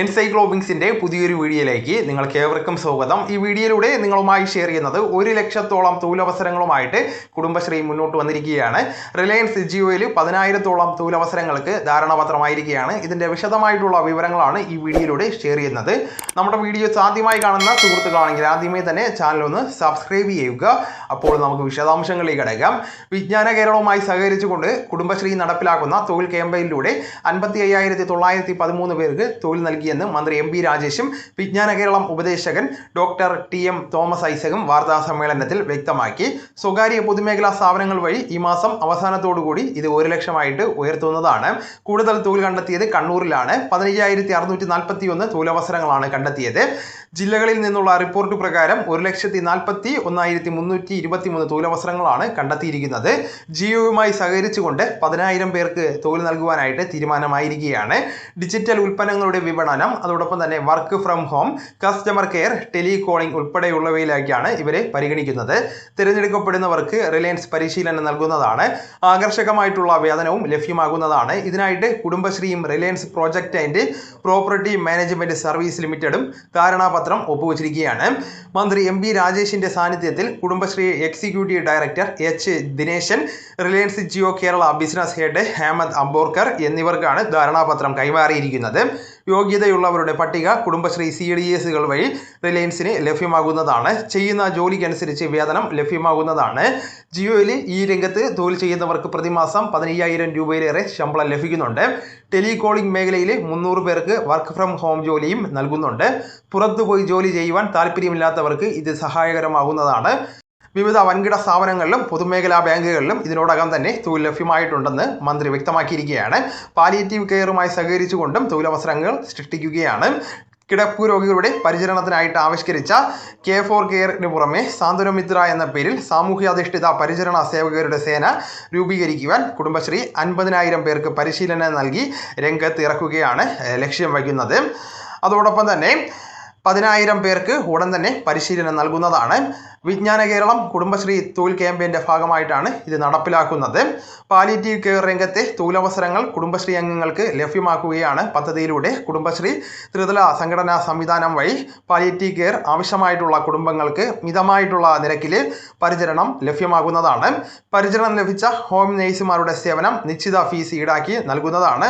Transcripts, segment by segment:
എൻസൈക്ലോബിങ്സിന്റെ പുതിയൊരു വീഡിയോയിലേക്ക് നിങ്ങൾക്ക് ഏവർക്കും സ്വാഗതം. ഈ വീഡിയോയിലൂടെ നിങ്ങളുമായി ഷെയർ ചെയ്യുന്നത് ഒരു ലക്ഷത്തോളം തൊഴിലവസരങ്ങളുമായിട്ട് കുടുംബശ്രീ മുന്നോട്ട് വന്നിരിക്കുകയാണ്. റിലയൻസ് ജിയോയിൽ പതിനായിരത്തോളം തൊഴിലവസരങ്ങൾക്ക് ധാരണാപത്രമായിരിക്കുകയാണ്. ഇതിന്റെ വിശദമായിട്ടുള്ള വിവരങ്ങളാണ് ഈ വീഡിയോയിലൂടെ ഷെയർ ചെയ്യുന്നത്. നമ്മുടെ വീഡിയോസ് ആദ്യമായി കാണുന്ന സുഹൃത്തുക്കളാണെങ്കിൽ ആദ്യമേ തന്നെ ചാനൽ ഒന്ന് സബ്സ്ക്രൈബ് ചെയ്യുക. അപ്പോൾ നമുക്ക് വിശദാംശങ്ങളിലേക്ക് അടയ്ക്കാം വിജ്ഞാന കേരളവുമായി സഹകരിച്ചുകൊണ്ട് കുടുംബശ്രീ നടപ്പിലാക്കുന്ന തൊഴിൽ ക്യാമ്പയിനിലൂടെ അൻപത്തി അയ്യായിരത്തി തൊള്ളായിരത്തി പതിമൂന്ന് പേർക്ക് തൊഴിൽ നൽകിയെന്ന് മന്ത്രി എം പി രാജേഷും വിജ്ഞാന കേരളം ഉപദേശകൻ ഡോക്ടർ ടി എം തോമസ് ഐസകും വാർത്താ സമ്മേളനത്തിൽ വ്യക്തമാക്കി. സ്വകാര്യ പൊതുമേഖലാ സ്ഥാപനങ്ങൾ വഴി ഈ മാസം അവസാനത്തോടുകൂടി ഇത് ഒരു ലക്ഷമായിട്ട് ഉയർത്തുന്നതാണ്. കൂടുതൽ തൊഴിൽ കണ്ടെത്തിയത് കണ്ണൂരിലാണ്. പതിനയ്യായിരത്തി അറുന്നൂറ്റി നാൽപ്പത്തി ഒന്ന് തൊഴിലവസരങ്ങളാണ് കണ്ടെത്തിയത്. ജില്ലകളിൽ നിന്നുള്ള റിപ്പോർട്ട് പ്രകാരം ഒരു ലക്ഷത്തി നാൽപ്പത്തി ഒന്നായിരത്തി മുന്നൂറ്റി ഇരുപത്തി മൂന്ന് തൊഴിലവസരങ്ങളാണ് കണ്ടെത്തിയിരിക്കുന്നത്. ജിയോയുമായി സഹകരിച്ചുകൊണ്ട് പതിനായിരം പേർക്ക് തൊഴിൽ നൽകുവാനായിട്ട് തീരുമാനമായിരിക്കുകയാണ്. ഡിജിറ്റൽ ഉൽപ്പന്നങ്ങളുടെ വിപണനം അതോടൊപ്പം തന്നെ work from home customer care telecalling ഉൾപ്പെടെയുള്ളവയിലേക്കാണ് ഇവരെ പരിഗണിക്കുന്നത്. തിരഞ്ഞെടുക്കപ്പെടുന്നവർക്ക് റിലയൻസ് പരിശീലനം നൽകുന്നതാണ്. ആകർഷകമായിട്ടുള്ള വേതനവും ലഭ്യമാകുന്നതാണ്. ഇതിനായിട്ട് കുടുംബശ്രീയും Reliance project and property management service ലിമിറ്റഡും ധാരണാപത്രം ഒപ്പുവച്ചിരിക്കുകയാണ്. മന്ത്രി എം ബി രാജേഷിന്റെ സാന്നിധ്യത്തിൽ Kudumbashree executive director H Dineshan Reliance Jio Kerala business head Hemant Amborkar എന്നിവർക്കാണ് ധാരണാപത്രം കൈമാറിയിരിക്കുന്നത്. യോഗ്യതയുള്ളവരുടെ പട്ടിക കുടുംബശ്രീ സി ഡി എസുകൾ വഴി റിലയൻസിന് ലഭ്യമാകുന്നതാണ്. ചെയ്യുന്ന ജോലിക്കനുസരിച്ച് വേതനം ലഭ്യമാകുന്നതാണ്. ജിയോയിൽ ഈ രംഗത്ത് തൊഴിൽ ചെയ്യുന്നവർക്ക് പ്രതിമാസം പതിനയ്യായിരം രൂപയിലേറെ ശമ്പളം ലഭിക്കുന്നുണ്ട്. ടെലികോളിംഗ് മേഖലയിൽ മുന്നൂറ് പേർക്ക് വർക്ക് ഫ്രം ഹോം ജോലിയും നൽകുന്നുണ്ട്. പുറത്തുപോയി ജോലി ചെയ്യുവാൻ താല്പര്യമില്ലാത്തവർക്ക് ഇത് സഹായകരമാകുന്നതാണ്. വിവിധ വൻകിട സ്ഥാപനങ്ങളിലും പൊതുമേഖലാ ബാങ്കുകളിലും ഇതിനോടകം തന്നെ തൊഴിൽ ലഭ്യമായിട്ടുണ്ടെന്ന് മന്ത്രി വ്യക്തമാക്കിയിരിക്കുകയാണ്. പാലിയേറ്റീവ് കെയറുമായി സഹകരിച്ചുകൊണ്ടും തൊഴിലവസരങ്ങൾ സൃഷ്ടിക്കുകയാണ്. കിടപ്പു രോഗികളുടെ പരിചരണത്തിനായിട്ട് ആവിഷ്കരിച്ച കെ ഫോർ കെയറിന് പുറമെ സാന്ത്വനമിത്ര എന്ന പേരിൽ സാമൂഹ്യാധിഷ്ഠിത പരിചരണ സേവകരുടെ സേന രൂപീകരിക്കുവാൻ കുടുംബശ്രീ അൻപതിനായിരം പേർക്ക് പരിശീലനം നൽകി രംഗത്ത് ഇറക്കുകയാണ് ലക്ഷ്യം വയ്ക്കുന്നത്. അതോടൊപ്പം തന്നെ പതിനായിരം പേർക്ക് ഉടൻ തന്നെ പരിശീലനം നൽകുന്നതാണ്. വിജ്ഞാന കേരളം കുടുംബശ്രീ തൊഴിൽ ക്യാമ്പയിന്റെ ഭാഗമായിട്ടാണ് ഇത് നടപ്പിലാക്കുന്നത്. പാലിറ്റീവ് കെയർ രംഗത്തെ തൊഴിലവസരങ്ങൾ കുടുംബശ്രീ അംഗങ്ങൾക്ക് ലഭ്യമാക്കുകയാണ് പദ്ധതിയിലൂടെ. കുടുംബശ്രീ ത്രിതല സംഘടനാ സംവിധാനം വഴി പാലിറ്റീവ് കെയർ ആവശ്യമായിട്ടുള്ള കുടുംബങ്ങൾക്ക് മിതമായിട്ടുള്ള നിരക്കിൽ പരിചരണം ലഭ്യമാകുന്നതാണ്. പരിചരണം ലഭിച്ച ഹോം നേഴ്സുമാരുടെ സേവനം നിശ്ചിത ഫീസ് ഈടാക്കി നൽകുന്നതാണ്.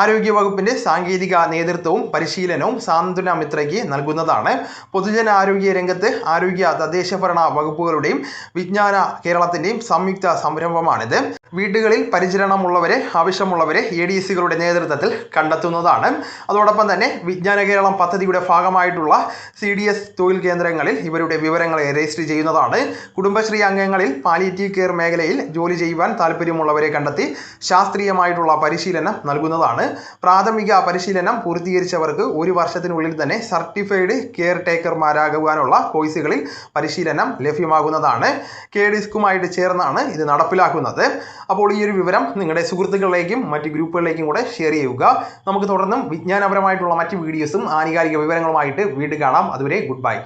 ആരോഗ്യവകുപ്പിന്റെ സാങ്കേതിക നേതൃത്വവും പരിശീലനവും സാന്ത്വന മിത്രയ്ക്ക് നൽകുന്നതാണ്. പൊതുജനാരോഗ്യ രംഗത്ത് ആരോഗ്യ തദ്ദേശഭരണ വകുപ്പുകളുടെയും വിജ്ഞാന കേരളത്തിന്റെയും സംയുക്ത സംരംഭമാണിത്. വീടുകളിൽ പരിചരണമുള്ളവരെ ആവശ്യമുള്ളവരെ എ ഡി സികളുടെ നേതൃത്വത്തിൽ കണ്ടെത്തുന്നതാണ്. അതോടൊപ്പം തന്നെ വിജ്ഞാന കേരളം പദ്ധതിയുടെ ഭാഗമായിട്ടുള്ള സി ഡി എസ് തൊഴിൽ കേന്ദ്രങ്ങളിൽ ഇവരുടെ വിവരങ്ങളെ രജിസ്റ്റർ ചെയ്യുന്നതാണ്. കുടുംബശ്രീ അംഗങ്ങളിൽ പാലിയേറ്റീവ് കെയർ മേഖലയിൽ ജോലി ചെയ്യുവാൻ താല്പര്യമുള്ളവരെ കണ്ടെത്തി ശാസ്ത്രീയമായിട്ടുള്ള പരിശീലനം നൽകുന്നതാണ്. പ്രാഥമിക പരിശീലനം പൂർത്തീകരിച്ചവർക്ക് ഒരു വർഷത്തിനുള്ളിൽ തന്നെ സർട്ടിഫൈഡ് കെയർ ടേക്കർമാരാകുവാനുള്ള കോഴ്സുകളിൽ പരിശീലനം ലഭ്യമാകുന്നതാണ്. കെ ഡിസ്കുമായിട്ട് ചേർന്നാണ് ഇത് നടപ്പിലാക്കുന്നത്. അപ്പോൾ ഈ ഒരു വിവരം നിങ്ങളുടെ സുഹൃത്തുക്കളിലേക്കും മറ്റ് ഗ്രൂപ്പുകളിലേക്കും കൂടെ ഷെയർ ചെയ്യുക. നമുക്ക് തുടർന്നും വിജ്ഞാനപരമായിട്ടുള്ള മറ്റ് വീഡിയോസും ആനുകാലിക വിവരങ്ങളുമായിട്ട് വീണ്ടും കാണാം. അതുവരെ ഗുഡ് ബൈ